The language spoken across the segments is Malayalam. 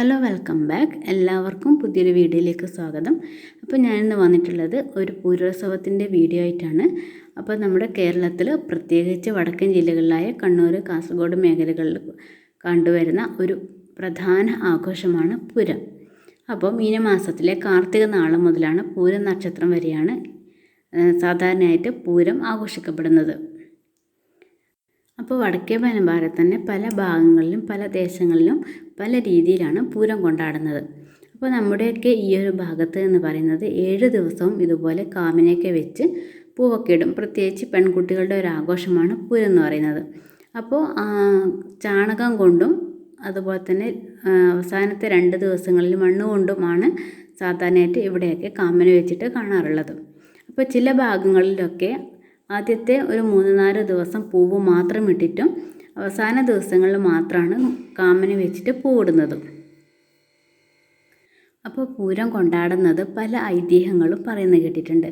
ഹലോ വെൽക്കം ബാക്ക് എല്ലാവർക്കും പുതിയൊരു വീഡിയോയിലേക്ക് സ്വാഗതം. അപ്പോൾ ഞാനിന്ന് വന്നിട്ടുള്ളത് ഒരു പൂരോത്സവത്തിന്റെ വീഡിയോ ആയിട്ടാണ്. അപ്പോൾ നമ്മുടെ കേരളത്തിൽ പ്രത്യേകിച്ച് വടക്കൻ ജില്ലകളിലായ കണ്ണൂർ കാസർഗോഡ് മേഖലകളിൽ കണ്ടുവരുന്ന ഒരു പ്രധാന ആഘോഷമാണ് പൂരം. അപ്പോൾ മീനമാസത്തിലെ കാർത്തിക നാളം മുതലാണ് പൂരം നക്ഷത്രം വരെയാണ് സാധാരണയായിട്ട് പൂരം ആഘോഷിക്കപ്പെടുന്നത്. അപ്പോൾ വടക്കേ പനമ്പാറ തന്നെ പല ഭാഗങ്ങളിലും പല ദേശങ്ങളിലും പല രീതിയിലാണ് പൂരം കൊണ്ടാടുന്നത്. അപ്പോൾ നമ്മുടെയൊക്കെ ഈ ഒരു ഭാഗത്ത് എന്ന് പറയുന്നത് ഏഴ് ദിവസവും ഇതുപോലെ കാമിനെയൊക്കെ വെച്ച് പൂവൊക്കെ ഇടും. പ്രത്യേകിച്ച് പെൺകുട്ടികളുടെ ഒരു ആഘോഷമാണ് പൂരം എന്ന് പറയുന്നത്. അപ്പോൾ ചാണകം കൊണ്ടും അതുപോലെ തന്നെ അവസാനത്തെ രണ്ട് ദിവസങ്ങളിൽ മണ്ണ് കൊണ്ടുമാണ് സാധാരണയായിട്ട് ഇവിടെയൊക്കെ കാമന വെച്ചിട്ട് കാണാറുള്ളത്. അപ്പോൾ ചില ഭാഗങ്ങളിലൊക്കെ ആദ്യത്തെ ഒരു മൂന്ന് നാല് ദിവസം പൂവ് മാത്രം ഇട്ടിട്ടും അവസാന ദിവസങ്ങളിൽ മാത്രമാണ് കാമന് വെച്ചിട്ട് പൂവിടുന്നത് അപ്പോൾ പൂരം കൊണ്ടാടുന്നത് പല ഐതിഹ്യങ്ങളും പറയുന്ന കേട്ടിട്ടുണ്ട്.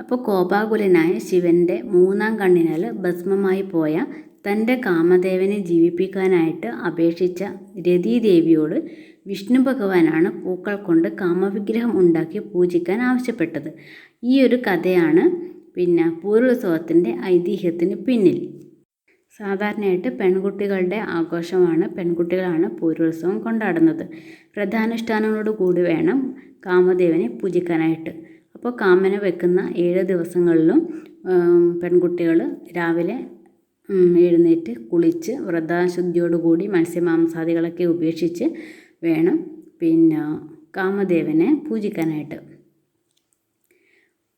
അപ്പോൾ കോപാകുലനായ ശിവന്റെ മൂന്നാം കണ്ണിനാൽ ഭസ്മമായി പോയ തന്റെ കാമദേവനെ ജീവിപ്പിക്കാനായിട്ട് അപേക്ഷിച്ച രതീദേവിയോട് വിഷ്ണു ഭഗവാനാണ് പൂക്കൾ കൊണ്ട് കാമവിഗ്രഹം ഉണ്ടാക്കി പൂജിക്കാൻ ആവശ്യപ്പെട്ടത്. ഈ ഒരു കഥയാണ് പിന്നെ പൂരോത്സവത്തിന്റെ ഐതിഹ്യത്തിന് പിന്നിൽ. സാധാരണയായിട്ട് പെൺകുട്ടികളുടെ ആഘോഷമാണ് പെൺകുട്ടികളാണ് പൂരോത്സവം കൊണ്ടാടുന്നത്. പ്രധാനുഷ്ഠാനങ്ങളോട് കൂടി വേണം കാമദേവനെ പൂജിക്കാനായിട്ട്. അപ്പോൾ കാമനെ വെക്കുന്ന ഏഴ് ദിവസങ്ങളിലും പെൺകുട്ടികൾ രാവിലെ എഴുന്നേറ്റ് കുളിച്ച് വ്രതാശുദ്ധിയോടുകൂടി മത്സ്യമാംസാദികളൊക്കെ ഉപേക്ഷിച്ച് വേണം പിന്നെ കാമദേവനെ പൂജിക്കാനായിട്ട്.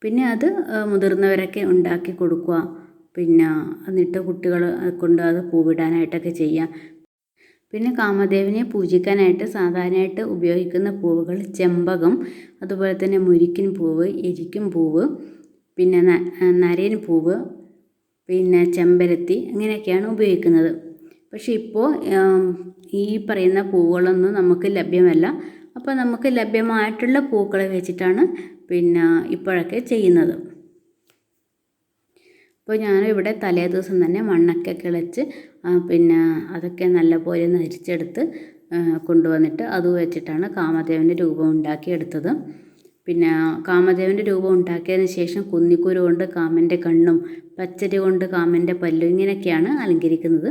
പിന്നെ അത് മുതിർന്നവരൊക്കെ ഉണ്ടാക്കി കൊടുക്കുക. പിന്നെ എന്നിട്ട് കുട്ടികൾ കൊണ്ട് അത് പൂവിടാനായിട്ടൊക്കെ ചെയ്യാം. പിന്നെ കാമദേവനെ പൂജിക്കാനായിട്ട് സാധാരണയായിട്ട് ഉപയോഗിക്കുന്ന പൂവുകൾ ചെമ്പകം അതുപോലെ തന്നെ മുരിക്കിൻ പൂവ് എരിക്കും പൂവ് പിന്നെ നരയൻ പൂവ് പിന്നെ ചെമ്പരത്തി അങ്ങനെയൊക്കെയാണ് ഉപയോഗിക്കുന്നത്. പക്ഷേ ഇപ്പോൾ ഈ പറയുന്ന പൂവുകളൊന്നും നമുക്ക് ലഭ്യമല്ല. അപ്പോൾ നമുക്ക് ലഭ്യമായിട്ടുള്ള പൂക്കളെ വെച്ചിട്ടാണ് പിന്നെ ഇപ്പോഴൊക്കെ ചെയ്യുന്നത്. അപ്പോൾ ഞാൻ ഇവിടെ തലേ ദിവസം തന്നെ മണ്ണൊക്കെ കിളച്ച് പിന്നെ അതൊക്കെ നല്ലപോലെ നരിച്ചെടുത്ത് കൊണ്ടുവന്നിട്ട് അത് വെച്ചിട്ടാണ് കാമദേവന്റെ രൂപം ഉണ്ടാക്കിയെടുത്തത് പിന്നെ കാമദേവന്റെ രൂപം ഉണ്ടാക്കിയതിന് ശേഷം കുന്നിക്കുരു കൊണ്ട് കാമന്റെ കണ്ണും പച്ചരി കൊണ്ട് കാമന്റെ പല്ലും ഇങ്ങനെയൊക്കെയാണ് അലങ്കരിക്കുന്നത്.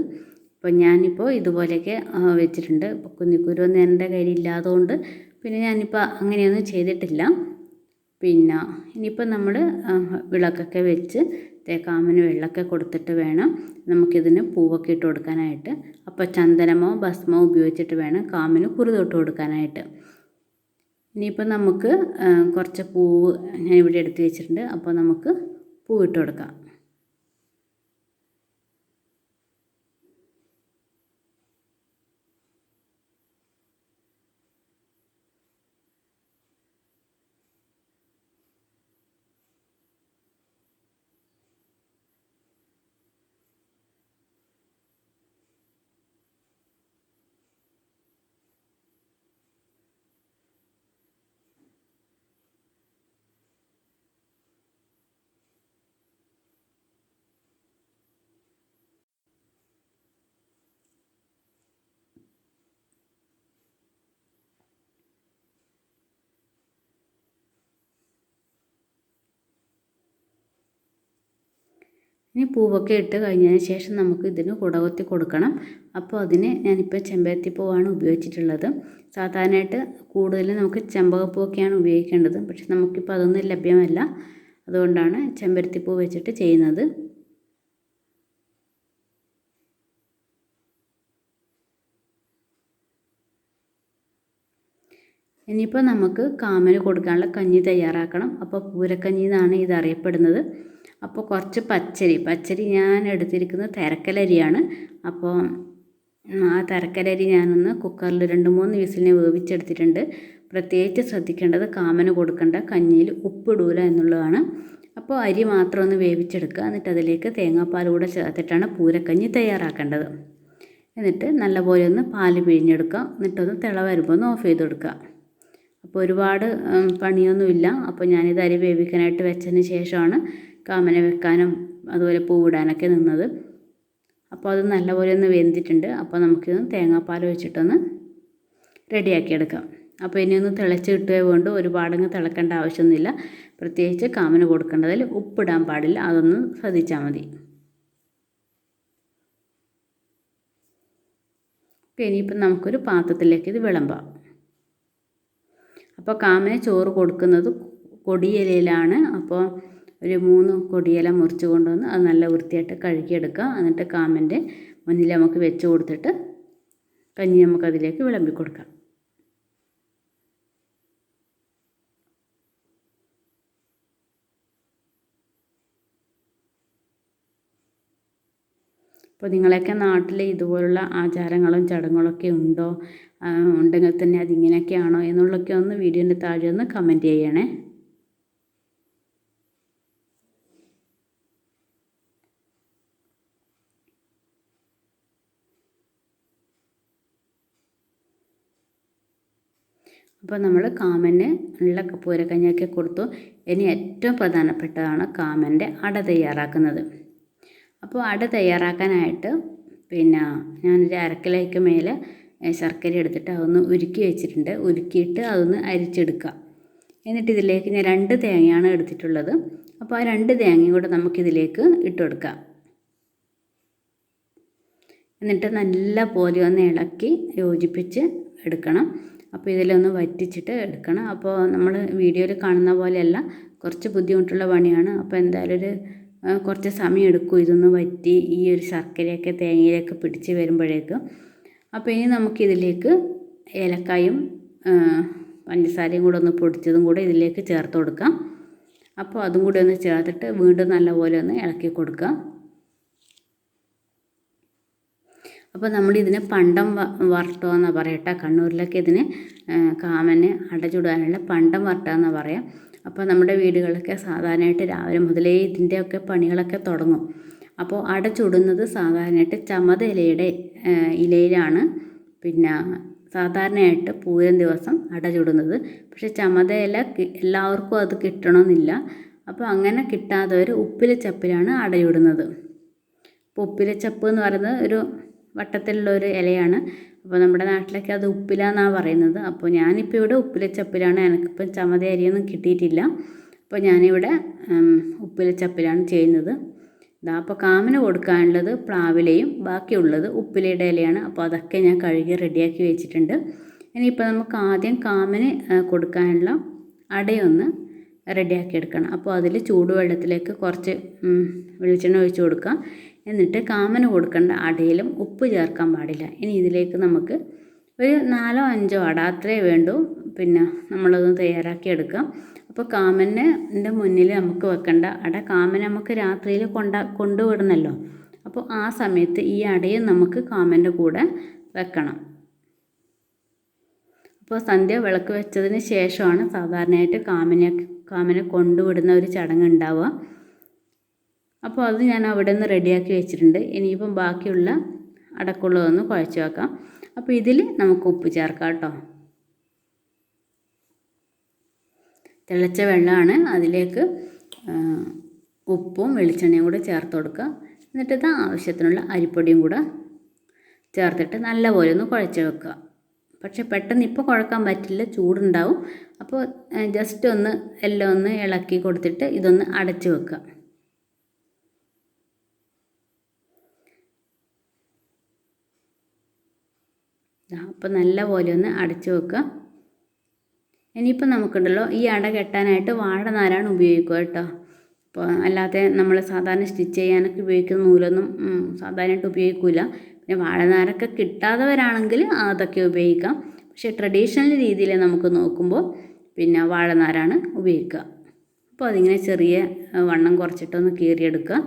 അപ്പോൾ ഞാനിപ്പോൾ ഇതുപോലെയൊക്കെ വെച്ചിട്ടുണ്ട്. ഇപ്പോൾ ഒന്നും എന്റെ കയ്യിൽ ഇല്ലാത്തതുകൊണ്ട് പിന്നെ ഞാനിപ്പോൾ അങ്ങനെയൊന്നും ചെയ്തിട്ടില്ല. പിന്നെ ഇനിയിപ്പോൾ നമ്മൾ വിളക്കൊക്കെ വെച്ച് തേക്കാമന് വെള്ളമൊക്കെ കൊടുത്തിട്ട് വേണം നമുക്കിതിന് പൂവൊക്കെ ഇട്ട് കൊടുക്കാനായിട്ട്. അപ്പോൾ ചന്ദനമോ ഭസ്മോ ഉപയോഗിച്ചിട്ട് വേണം കാമന് കുറി തൊട്ട് കൊടുക്കാനായിട്ട്. ഇനിയിപ്പോൾ നമുക്ക് കുറച്ച് പൂവ് ഞാൻ ഇവിടെ എടുത്ത് വെച്ചിട്ടുണ്ട്. അപ്പോൾ നമുക്ക് പൂവിട്ട് കൊടുക്കാം. ഇനി പൂവൊക്കെ ഇട്ട് കഴിഞ്ഞതിന് ശേഷം നമുക്ക് ഇതിന് കുടകൊത്തി കൊടുക്കണം. അപ്പോൾ അതിന് ഞാനിപ്പോൾ ചെമ്പരത്തി പൂവാണ് ഉപയോഗിച്ചിട്ടുള്ളത്. സാധാരണയായിട്ട് കൂടുതലും നമുക്ക് ചെമ്പകപ്പൂവൊക്കെയാണ് ഉപയോഗിക്കേണ്ടത്. പക്ഷെ നമുക്കിപ്പോൾ അതൊന്നും ലഭ്യമല്ല. അതുകൊണ്ടാണ് ചെമ്പരത്തി വെച്ചിട്ട് ചെയ്യുന്നത്. ഇനിയിപ്പോൾ നമുക്ക് കാമന് കൊടുക്കാനുള്ള കഞ്ഞി തയ്യാറാക്കണം. അപ്പോൾ പൂരക്കഞ്ഞി എന്നാണ് ഇത് അറിയപ്പെടുന്നത്. അപ്പോൾ കുറച്ച് പച്ചരി പച്ചരി ഞാൻ എടുത്തിരിക്കുന്നത് തിരക്കലരിയാണ്. അപ്പോൾ ആ തിരക്കലരി ഞാനൊന്ന് കുക്കറിൽ രണ്ട് മൂന്ന് വിസിലിനെ വേവിച്ചെടുത്തിട്ടുണ്ട്. പ്രത്യേകിച്ച് ശ്രദ്ധിക്കേണ്ടത് കാമന് കൊടുക്കേണ്ട കഞ്ഞിയിൽ ഉപ്പിടൂല എന്നുള്ളതാണ്. അപ്പോൾ അരി മാത്രം ഒന്ന് വേവിച്ചെടുക്കുക. എന്നിട്ട് അതിലേക്ക് തേങ്ങാപ്പാൽ കൂടെ ചേർത്തിട്ടാണ് പൂരക്കഞ്ഞി തയ്യാറാക്കേണ്ടത്. എന്നിട്ട് നല്ലപോലെ ഒന്ന് പാൽ പിഴിഞ്ഞെടുക്കുക. എന്നിട്ടൊന്ന് തിള വരുമ്പോൾ ഒന്ന് ഓഫ് ചെയ്ത് കൊടുക്കുക. അപ്പോൾ ഒരുപാട് പണിയൊന്നുമില്ല. അപ്പോൾ ഞാനിത് അരി വേവിക്കാനായിട്ട് വെച്ചതിന് ശേഷമാണ് കാമന വെക്കാനും അതുപോലെ പൂവിടാനൊക്കെ നിന്നത്. അപ്പോൾ അത് നല്ലപോലെ ഒന്ന് വെന്തിട്ടുണ്ട്. അപ്പോൾ നമുക്കിത് തേങ്ങാപ്പാൽ വെച്ചിട്ടൊന്ന് റെഡിയാക്കിയെടുക്കാം. അപ്പോൾ ഇനി ഒന്ന് തിളച്ച് കിട്ടുകയോ കൊണ്ട് ഒരുപാടങ്ങ് തിളക്കേണ്ട ആവശ്യമൊന്നുമില്ല. പ്രത്യേകിച്ച് കാമന കൊടുക്കേണ്ടതിൽ ഉപ്പിടാൻ പാടില്ല. അതൊന്ന് ശ്രദ്ധിച്ചാൽ മതി. ഇനിയിപ്പം നമുക്കൊരു പാത്രത്തിലേക്ക് ഇത് വിളമ്പാം. അപ്പോൾ കാമന് ചോറ് കൊടുക്കുന്നത് കൊടിയിലയിലാണ്. അപ്പോൾ ഒരു മൂന്ന് കൊടിയില മുറിച്ച് കൊണ്ടുവന്ന് അത് നല്ല വൃത്തിയായിട്ട് കഴുകിയെടുക്കുക. എന്നിട്ട് കാമന്റെ മുന്നിൽ നമുക്ക് വെച്ച് കൊടുത്തിട്ട് കഞ്ഞി നമുക്കതിലേക്ക് വിളമ്പി കൊടുക്കാം അപ്പോൾ നിങ്ങളെയൊക്കെ നാട്ടിൽ ഇതുപോലുള്ള ആചാരങ്ങളും ചടങ്ങുകളൊക്കെ ഉണ്ടോ? ഉണ്ടെങ്കിൽ തന്നെ അതിങ്ങനെയൊക്കെയാണോ എന്നുള്ളതൊക്കെ ഒന്ന് വീഡിയോന്റെ താഴെ ഒന്ന് കമന്റ് ചെയ്യണേ. അപ്പോൾ നമ്മൾ കാമന് നല്ല പൂരക്കഞ്ഞൊക്കെ കൊടുത്തു. ഇനി ഏറ്റവും പ്രധാനപ്പെട്ടതാണ് കാമന്റെ അട തയ്യാറാക്കുന്നത്. അപ്പോൾ അട തയ്യാറാക്കാനായിട്ട് പിന്നെ ഞാനൊരു അരക്കിലേക്ക് മേലെ ശർക്കര എടുത്തിട്ട് അതൊന്ന് ഉരുക്കി വെച്ചിട്ടുണ്ട്. ഉരുക്കിയിട്ട് അതൊന്ന് അരിച്ചെടുക്കുക. എന്നിട്ട് ഇതിലേക്ക് ഞാൻ രണ്ട് തേങ്ങയാണ് എടുത്തിട്ടുള്ളത്. അപ്പോൾ ആ രണ്ട് തേങ്ങയും കൂടെ നമുക്കിതിലേക്ക് ഇട്ട് കൊടുക്കാം. എന്നിട്ട് നല്ല പോലെ ഒന്ന് ഇളക്കി യോജിപ്പിച്ച് എടുക്കണം. അപ്പോൾ ഇതിലൊന്ന് വറ്റിച്ചിട്ട് എടുക്കണം. അപ്പോൾ നമ്മൾ വീഡിയോയിൽ കാണുന്ന പോലെയല്ല കുറച്ച് ബുദ്ധിമുട്ടുള്ള പണിയാണ്. അപ്പോൾ എന്തായാലും ഒരു കുറച്ച് സമയം എടുക്കും. ഇതൊന്ന് വറ്റി ഈ ഒരു ശർക്കരയൊക്കെ തേങ്ങയിലൊക്കെ പിടിച്ച് വരുമ്പോഴേക്കും. അപ്പോൾ ഇനി നമുക്കിതിലേക്ക് ഏലക്കായും പഞ്ചസാരയും കൂടെ ഒന്ന് പൊടിച്ചതും കൂടെ ഇതിലേക്ക് ചേർത്ത് കൊടുക്കാം. അപ്പോൾ അതും കൂടി ഒന്ന് ചേർത്തിട്ട് വീണ്ടും നല്ലപോലെ ഒന്ന് ഇളക്കി കൊടുക്കുക. അപ്പോൾ നമ്മളിതിനെ പണ്ടം വറുട്ടോ എന്നാണ് പറയട്ടെ കണ്ണൂരിലൊക്കെ ഇതിന് കാമന് അടച്ചിടാനുള്ള പണ്ടം വറുട്ടുക എന്നാണ് പറയാം. അപ്പോൾ നമ്മുടെ വീടുകളിലൊക്കെ സാധാരണയായിട്ട് രാവിലെ മുതലേ ഇതിന്റെയൊക്കെ പണികളൊക്കെ തുടങ്ങും. അപ്പോൾ അട ചുടുന്നത് സാധാരണയായിട്ട് ചമത ഇലയുടെ ഇലയിലാണ്. പിന്നെ സാധാരണയായിട്ട് പൂരം ദിവസം അട ചുടുന്നത്. പക്ഷെ ഇല എല്ലാവർക്കും അത് കിട്ടണമെന്നില്ല. അപ്പോൾ അങ്ങനെ കിട്ടാത്തവർ ഉപ്പിലെ ചപ്പിലാണ് അട ചുടുന്നത്. അപ്പോൾ ഉപ്പിലെ ചപ്പ് എന്ന് പറയുന്നത് ഒരു വട്ടത്തിലുള്ള ഒരു ഇലയാണ്. അപ്പോൾ നമ്മുടെ നാട്ടിലൊക്കെ അത് ഉപ്പിലാന്നാണ് പറയുന്നത്. അപ്പോൾ ഞാനിപ്പോൾ ഇവിടെ ഉപ്പില ചപ്പിലാണ് എനിക്കിപ്പം ചമത അരിയൊന്നും കിട്ടിയിട്ടില്ല. അപ്പോൾ ഞാനിവിടെ ഉപ്പില ചപ്പിലാണ് ചെയ്യുന്നത്. ഇതാ അപ്പോൾ കാമിന് കൊടുക്കാനുള്ളത് പ്ലാവിലയും ബാക്കിയുള്ളത് ഉപ്പിലയുടെ ഇലയാണ്. അപ്പോൾ അതൊക്കെ ഞാൻ കഴുകി റെഡിയാക്കി വെച്ചിട്ടുണ്ട്. ഇനിയിപ്പോൾ നമുക്ക് ആദ്യം കാമിന് കൊടുക്കാനുള്ള അടയൊന്ന് റെഡിയാക്കി എടുക്കണം. അപ്പോൾ അതിൽ ചൂടുവെള്ളത്തിലേക്ക് കുറച്ച് വെളിച്ചെണ്ണ ഒഴിച്ച് കൊടുക്കാം. എന്നിട്ട് കാമന് കൊടുക്കേണ്ട അടയിലും ഉപ്പ് ചേർക്കാൻ പാടില്ല. ഇനി ഇതിലേക്ക് നമുക്ക് ഒരു നാലോ അഞ്ചോ അട അത്രേ വേണ്ടൂ. പിന്നെ നമ്മളതൊന്ന് തയ്യാറാക്കി എടുക്കാം. അപ്പോൾ കാമന്റെ മുന്നിൽ നമുക്ക് വെക്കേണ്ട അട കാമൻ നമുക്ക് രാത്രിയിൽ കൊണ്ട കൊണ്ടുവിടണമല്ലോ അപ്പോൾ ആ സമയത്ത് ഈ അടയും നമുക്ക് കാമന്റെ കൂടെ വെക്കണം. അപ്പോൾ സന്ധ്യ വിളക്ക് വെച്ചതിന് ശേഷമാണ് സാധാരണയായിട്ട് കാമനെ കാമനെ കൊണ്ടുവിടുന്ന ഒരു ചടങ്ങ് ഉണ്ടാവുക. അപ്പോൾ അത് ഞാൻ അവിടെ നിന്ന് റെഡിയാക്കി വെച്ചിട്ടുണ്ട്. ഇനിയിപ്പം ബാക്കിയുള്ള അടക്കുള്ളതൊന്ന് കുഴച്ച് വെക്കാം. അപ്പോൾ ഇതിൽ നമുക്ക് ഉപ്പ് ചേർക്കാം കേട്ടോ. തിളച്ച വെള്ളമാണ്. അതിലേക്ക് ഉപ്പും വെളിച്ചെണ്ണയും കൂടെ ചേർത്ത് കൊടുക്കുക. എന്നിട്ട് ഇത് ആവശ്യത്തിനുള്ള അരിപ്പൊടിയും കൂടെ ചേർത്തിട്ട് നല്ലപോലെ ഒന്ന് കുഴച്ച് വെക്കുക. പക്ഷെ പെട്ടെന്ന് ഇപ്പോൾ കുഴക്കാൻ പറ്റില്ല ചൂടുണ്ടാവും. അപ്പോൾ ജസ്റ്റ് ഒന്ന് എല്ലാം ഒന്ന് ഇളക്കി കൊടുത്തിട്ട് ഇതൊന്ന് അടച്ച് വെക്കുക. അപ്പോൾ നല്ല പോലെ ഒന്ന് അടച്ചു വെക്കുക. ഇനിയിപ്പോൾ നമുക്കുണ്ടല്ലോ ഈ അട കെട്ടാനായിട്ട് വാഴനാരാണ് ഉപയോഗിക്കുക കേട്ടോ. അപ്പോൾ അല്ലാതെ നമ്മൾ സാധാരണ സ്റ്റിച്ച് ചെയ്യാനൊക്കെ ഉപയോഗിക്കുന്ന നൂലൊന്നും സാധാരണയായിട്ട് ഉപയോഗിക്കില്ല പിന്നെ വാഴനാരൊക്കെ കിട്ടാത്തവരാണെങ്കിൽ അതൊക്കെ ഉപയോഗിക്കാം. പക്ഷേ ട്രഡീഷണൽ രീതിയിൽ നമുക്ക് നോക്കുമ്പോൾ പിന്നെ വാഴനാരാണ് ഉപയോഗിക്കുക. അപ്പോൾ അതിങ്ങനെ ചെറിയ വണ്ണം കുറച്ചിട്ടൊന്ന് കീറിയെടുക്കുക.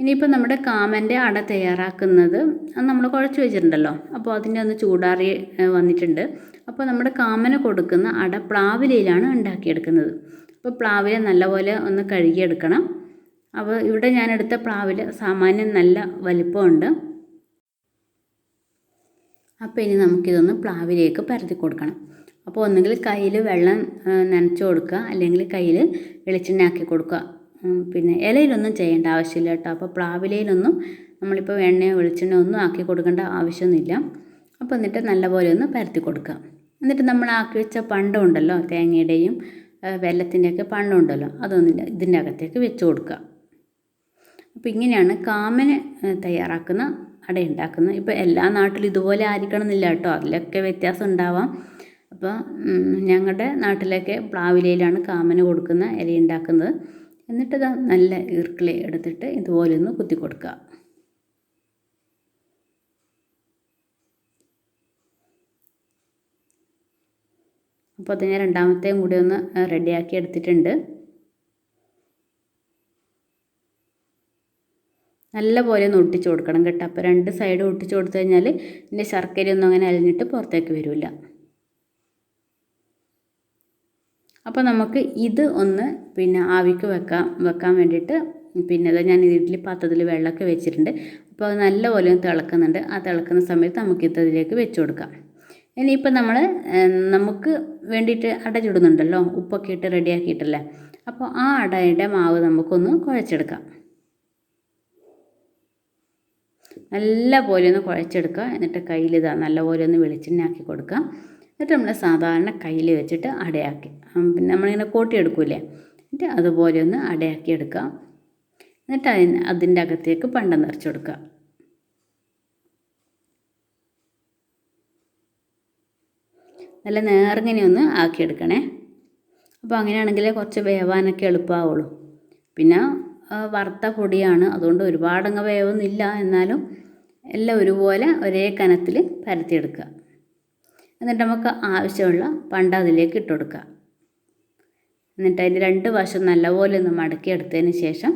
ഇനിയിപ്പോൾ നമ്മുടെ കാമന്റെ അട തയ്യാറാക്കുന്നത് അത് നമ്മൾ കുഴച്ച് വെച്ചിട്ടുണ്ടല്ലോ. അപ്പോൾ അതിന്റെ ഒന്ന് ചൂടാറി വന്നിട്ടുണ്ട്. അപ്പോൾ നമ്മുടെ കാമന് കൊടുക്കുന്ന അട പ്ലാവിലയിലാണ് ഉണ്ടാക്കിയെടുക്കുന്നത്. അപ്പോൾ പ്ലാവില നല്ലപോലെ ഒന്ന് കഴുകിയെടുക്കണം. അപ്പോൾ ഇവിടെ ഞാൻ എടുത്ത പ്ലാവില സാമാന്യം നല്ല വലിപ്പമുണ്ട്. അപ്പോൾ ഇനി നമുക്കിതൊന്ന് പ്ലാവിലേക്ക് പരത്തി കൊടുക്കണം. അപ്പോൾ ഒന്നുകിൽ കയ്യിൽ വെള്ളം നനച്ച് കൊടുക്കുക. അല്ലെങ്കിൽ കയ്യിൽ വെളിച്ചെണ്ണ ആക്കി കൊടുക്കുക. പിന്നെ ഇലയിലൊന്നും ചെയ്യേണ്ട ആവശ്യമില്ല കേട്ടോ. അപ്പോൾ പ്ലാവിലയിലൊന്നും നമ്മളിപ്പോൾ എണ്ണയോ വെളിച്ചെണ്ണയോ ഒന്നും ആക്കി കൊടുക്കേണ്ട ആവശ്യമൊന്നുമില്ല. അപ്പോൾ എന്നിട്ട് നല്ലപോലെ ഒന്ന് പരത്തി കൊടുക്കുക എന്നിട്ട് നമ്മൾ ആക്കി വെച്ച പണ്ടം ഉണ്ടല്ലോ തേങ്ങയുടെയും വെല്ലത്തിന്റെയൊക്കെ പണ്ടം ഉണ്ടല്ലോ അതൊന്നിന്റെ ഇതിന്റെ അകത്തേക്ക് വെച്ച് കൊടുക്കുക. അപ്പോൾ ഇങ്ങനെയാണ് കാമന് തയ്യാറാക്കുന്ന അട ഉണ്ടാക്കുന്നത് ഇപ്പോൾ എല്ലാ നാട്ടിലും ഇതുപോലെ ആയിരിക്കണം എന്നില്ല കേട്ടോ. അതിലൊക്കെ വ്യത്യാസം ഉണ്ടാവാം. അപ്പോൾ ഞങ്ങളുടെ നാട്ടിലൊക്കെ പ്ലാവിലയിലാണ് കാമന് കൊടുക്കുന്ന ഇല ഉണ്ടാക്കുന്നത്. എന്നിട്ട് നല്ല ഈർക്കിളി എടുത്തിട്ട് ഇതുപോലെ ഒന്ന് കുത്തി കൊടുക്കുക. അപ്പോൾ തന്നെ രണ്ടാമത്തെയും കൂടി ഒന്ന് റെഡിയാക്കി എടുത്തിട്ടുണ്ട്. നല്ല പോലെ ഒന്ന് ഒട്ടിച്ചു കൊടുക്കണം കേട്ടോ. അപ്പോൾ രണ്ട് സൈഡ് ഒട്ടിച്ചു കൊടുത്തു കഴിഞ്ഞാൽ ഇതിന്റെ ശർക്കരയൊന്നും അങ്ങനെ അലിഞ്ഞിട്ട് പുറത്തേക്ക് വരില്ല. അപ്പോൾ നമുക്ക് ഇത് ഒന്ന് പിന്നെ ആവിക്ക് വെക്കാം വെക്കാൻ വേണ്ടിയിട്ട്. പിന്നെ അത് ഞാൻ ഇഡ്ഡലി പാത്രത്തിൽ വെള്ളമൊക്കെ വെച്ചിട്ടുണ്ട്. അപ്പോൾ അത് നല്ലപോലെ തിളക്കുന്നുണ്ട്. ആ തിളക്കുന്ന സമയത്ത് നമുക്കിത് അതിലേക്ക് വെച്ച് കൊടുക്കാം. ഇനിയിപ്പോൾ നമ്മൾ നമുക്ക് വേണ്ടിയിട്ട് അട ചുടുന്നുണ്ടല്ലോ? ഉപ്പൊക്കെ ഇട്ട് റെഡിയാക്കിയിട്ടല്ലേ അപ്പോൾ ആ അടയുടെ മാവ് നമുക്കൊന്ന് കുഴച്ചെടുക്കാം. നല്ല പോലെ ഒന്ന് കുഴച്ചെടുക്കുക. എന്നിട്ട് കയ്യിൽ ഇതാ നല്ല പോലെ ഒന്ന് വെളിച്ചെണ്ണ ആക്കി കൊടുക്കുക എന്നിട്ട് നമ്മൾ സാധാരണ കയ്യിൽ വെച്ചിട്ട് അടയാക്കി. പിന്നെ നമ്മളിങ്ങനെ കോട്ടിയെടുക്കൂലേ എന്നിട്ട് അതുപോലെ ഒന്ന് അടയാക്കി എടുക്കുക. എന്നിട്ട് അതിന് അതിന്റെ അകത്തേക്ക് പണ്ടം നിറച്ച് നല്ല നേർങ്ങനെ ഒന്ന് ആക്കിയെടുക്കണേ അപ്പോൾ അങ്ങനെയാണെങ്കിൽ കുറച്ച് വേവാനൊക്കെ എളുപ്പമാവുള്ളൂ പിന്നെ വറുത്ത പൊടിയാണ്. അതുകൊണ്ട് ഒരുപാടങ്ങ് വേവൊന്നുമില്ല. എന്നാലും എല്ലാം ഒരുപോലെ ഒരേ കനത്തിൽ പരത്തിയെടുക്കുക എന്നിട്ട് നമുക്ക് ആവശ്യമുള്ള പണ്ട അതിലേക്ക് ഇട്ട് കൊടുക്കുക. എന്നിട്ട് അതിന്റെ രണ്ട് വശം നല്ലപോലെ ഒന്ന് മടക്കി എടുത്തതിന് ശേഷം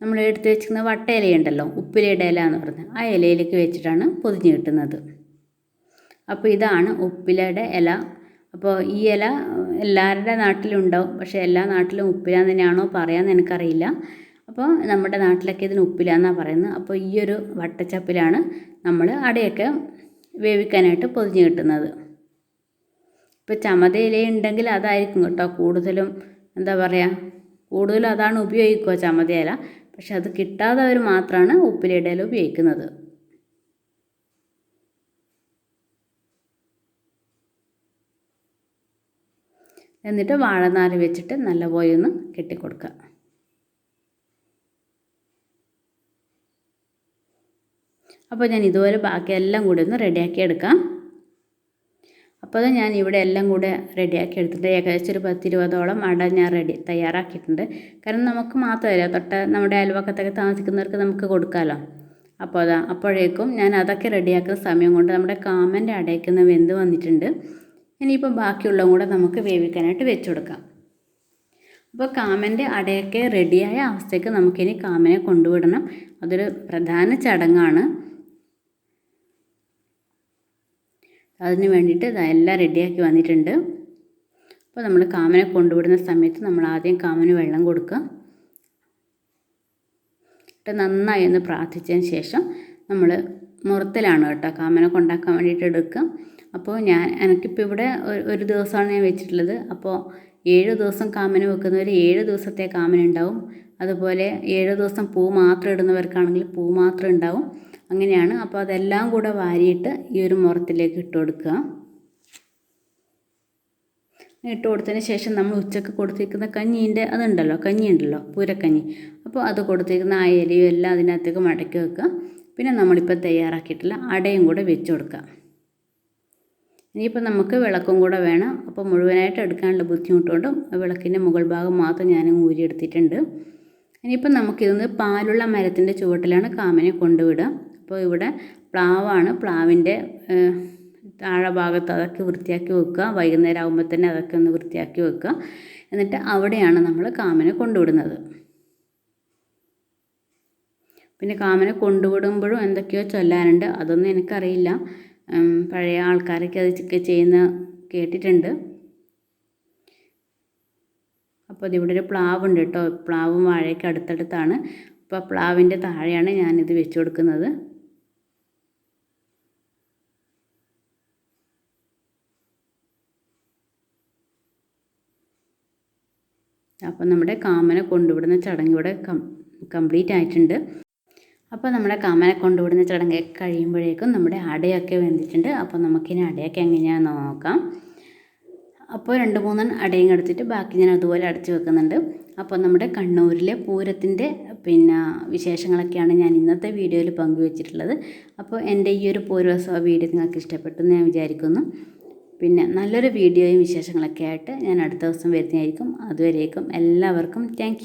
നമ്മൾ എടുത്ത് വെച്ചിരിക്കുന്ന വട്ട ഇലയുണ്ടല്ലോ ഉപ്പിലയുടെ ഇല എന്ന് പറഞ്ഞത് ആ ഇലയിലേക്ക് വെച്ചിട്ടാണ് പൊതിഞ്ഞ് കിട്ടുന്നത്. അപ്പോൾ ഇതാണ് ഉപ്പിലയുടെ ഇല. അപ്പോൾ ഈ ഇല എല്ലാവരുടെ നാട്ടിലും ഉണ്ടാവും പക്ഷേ എല്ലാ നാട്ടിലും ഉപ്പില തന്നെയാണോ പറയാമെന്ന് എനിക്കറിയില്ല. അപ്പോൾ നമ്മുടെ നാട്ടിലൊക്കെ ഇതിന് ഉപ്പില എന്നാണ് പറയുന്നത്. അപ്പോൾ ഈ ഒരു വട്ടച്ചപ്പിലാണ് നമ്മൾ അടയൊക്കെ വേവിക്കാനായിട്ട് പൊതിഞ്ഞ് കിട്ടുന്നത്. ഇപ്പോൾ ചമത ഇല ഉണ്ടെങ്കിൽ അതായിരിക്കും കേട്ടോ കൂടുതലും എന്താ പറയുക കൂടുതലും അതാണ് ഉപയോഗിക്കുക ചമത ഇല. പക്ഷെ അത് കിട്ടാത്തവർ മാത്രമാണ് ഉപ്പിലയുടെ ഇല ഉപയോഗിക്കുന്നത്. എന്നിട്ട് വാഴനാര് വെച്ചിട്ട് നല്ലപോലെ ഒന്ന് കെട്ടിക്കൊടുക്കുക. അപ്പോൾ ഞാൻ ഇതുപോലെ ബാക്കി എല്ലാം കൂടി ഒന്ന് റെഡിയാക്കി എടുക്കാം. അപ്പോൾ ഞാൻ ഇവിടെ എല്ലാം കൂടെ റെഡിയാക്കി എടുത്തിട്ടുണ്ട്. ഏകദേശം ഒരു പത്തിരുപതോളം അട ഞാൻ റെഡി തയ്യാറാക്കിയിട്ടുണ്ട്. കാരണം നമുക്ക് മാത്രമല്ല തൊട്ട നമ്മുടെ അയൽവക്കത്തൊക്കെ താമസിക്കുന്നവർക്ക് നമുക്ക് കൊടുക്കാമല്ലോ അപ്പോൾ അതാ അപ്പോഴേക്കും ഞാൻ അതൊക്കെ റെഡിയാക്കുന്ന സമയം കൊണ്ട് നമ്മുടെ കാമന്റെ അടയ്ക്കുന്ന വെന്ത് വന്നിട്ടുണ്ട്. ഇനിയിപ്പോൾ ബാക്കിയുള്ളതും കൂടെ നമുക്ക് വേവിക്കാനായിട്ട് വെച്ച് കൊടുക്കാം. അപ്പോൾ കാമന്റെ അടയൊക്കെ റെഡിയായ അവസ്ഥയ്ക്ക് നമുക്കിനി കാമനെ കൊണ്ടുവിടണം. അതൊരു പ്രധാന ചടങ്ങാണ്. അതിന് വേണ്ടിയിട്ട് എല്ലാം റെഡിയാക്കി വന്നിട്ടുണ്ട്. അപ്പോൾ നമ്മൾ കാമനെ കൊണ്ടുവിടുന്ന സമയത്ത് നമ്മൾ ആദ്യം കാമന് വെള്ളം കൊടുക്കുക. എന്നിട്ട് നന്നായി ഒന്ന് പ്രാർത്ഥിച്ചതിന് ശേഷം നമ്മൾ മുറത്തിലാണ് കേട്ടോ കാമനെ കൊണ്ടാക്കാൻ വേണ്ടിയിട്ട് എടുക്കുക. അപ്പോൾ ഞാൻ എനിക്കിപ്പോൾ ഇവിടെ ഒരു ദിവസമാണ് ഞാൻ വെച്ചിട്ടുള്ളത്. അപ്പോൾ ഏഴ് ദിവസം കാമന് വെക്കുന്നവർ ഏഴ് ദിവസത്തെ കാമൻ ഉണ്ടാവും അതുപോലെ ഏഴ് ദിവസം പൂ മാത്രം ഇടുന്നവർക്കാണെങ്കിൽ പൂ മാത്രം ഉണ്ടാവും. അങ്ങനെയാണ്. അപ്പോൾ അതെല്ലാം കൂടെ വാരിയിട്ട് ഈ ഒരു മുറത്തിലേക്ക് ഇട്ട് കൊടുക്കുക. ഇട്ട് കൊടുത്തതിന് ശേഷം നമ്മൾ ഉച്ചയ്ക്ക് കൊടുത്തിരിക്കുന്ന കഞ്ഞീന്റെ അതുണ്ടല്ലോ കഞ്ഞി ഉണ്ടല്ലോ പൂരക്കഞ്ഞി. അപ്പോൾ അത് കൊടുത്തിരിക്കുന്ന ആ ഇലയും എല്ലാം അതിനകത്തേക്ക് മടക്കി വെക്കുക. പിന്നെ നമ്മളിപ്പോൾ തയ്യാറാക്കിയിട്ടുള്ള അടയും കൂടെ വെച്ച് കൊടുക്കുക. ഇനിയിപ്പോൾ നമുക്ക് വിളക്കും കൂടെ വേണം. അപ്പോൾ മുഴുവനായിട്ട് എടുക്കാനുള്ള ബുദ്ധിമുട്ടുകൊണ്ടും വിളക്കിന്റെ മുകൾ ഭാഗം മാത്രം ഞാൻ ഊരിയെടുത്തിട്ടുണ്ട്. ഇനിയിപ്പോൾ നമുക്കിതൊന്ന് പാലുള്ള മരത്തിന്റെ ചുവട്ടിലാണ് കാമനെ കൊണ്ടുവിടുക. അപ്പോൾ ഇവിടെ പ്ലാവാണ്. പ്ലാവിന്റെ താഴെ ഭാഗത്ത് അതൊക്കെ വൃത്തിയാക്കി വെക്കുക. വൈകുന്നേരം ആകുമ്പോൾ തന്നെ അതൊക്കെ ഒന്ന് വൃത്തിയാക്കി വെക്കുക. എന്നിട്ട് അവിടെയാണ് നമ്മൾ കാമനെ കൊണ്ടുവിടുന്നത്. പിന്നെ കാമനെ കൊണ്ടുവിടുമ്പോഴും എന്തൊക്കെയോ ചൊല്ലാനുണ്ട്. അതൊന്നും എനിക്കറിയില്ല. പഴയ ആൾക്കാരൊക്കെ അത് ചെയ്യുന്ന കേട്ടിട്ടുണ്ട്. അപ്പോൾ ഇതിവിടെ ഒരു പ്ലാവുണ്ട് കേട്ടോ. പ്ലാവും വാഴയൊക്കെ അടുത്തടുത്താണ്. അപ്പോൾ പ്ലാവിന്റെ താഴെയാണ് ഞാനിത് വെച്ച് കൊടുക്കുന്നത്. അപ്പം നമ്മുടെ കാമനെ കൊണ്ടുവിടുന്ന ചടങ്ങ് ഇവിടെ കംപ്ലീറ്റ് ആയിട്ടുണ്ട്. അപ്പോൾ നമ്മുടെ കാമനെ കൊണ്ടുവിടുന്ന ചടങ്ങ് കഴിയുമ്പോഴേക്കും നമ്മുടെ അടയൊക്കെ വെന്തിട്ടുണ്ട്. അപ്പോൾ നമുക്കിനി അടയൊക്കെ എങ്ങനെയാണെന്ന് നോക്കാം. അപ്പോൾ രണ്ട് മൂന്ന് അടയും എടുത്തിട്ട് ബാക്കി ഞാൻ അതുപോലെ അടച്ചു വെക്കുന്നുണ്ട്. അപ്പോൾ നമ്മുടെ കണ്ണൂരിലെ പൂരത്തിന്റെ പിന്നെ വിശേഷങ്ങളൊക്കെയാണ് ഞാൻ ഇന്നത്തെ വീഡിയോയിൽ പങ്കുവച്ചിട്ടുള്ളത്. അപ്പോൾ എന്റെ ഈ ഒരു പൂരോത്സവ വീഡിയോ നിങ്ങൾക്ക് ഇഷ്ടപ്പെട്ടു എന്ന് ഞാൻ വിചാരിക്കുന്നു. പിന്നെ നല്ലൊരു വീഡിയോയും വിശേഷങ്ങളൊക്കെ ആയിട്ട് ഞാൻ അടുത്ത ദിവസം വരുന്നതായിരിക്കും. അതുവരേക്കും എല്ലാവർക്കും താങ്ക്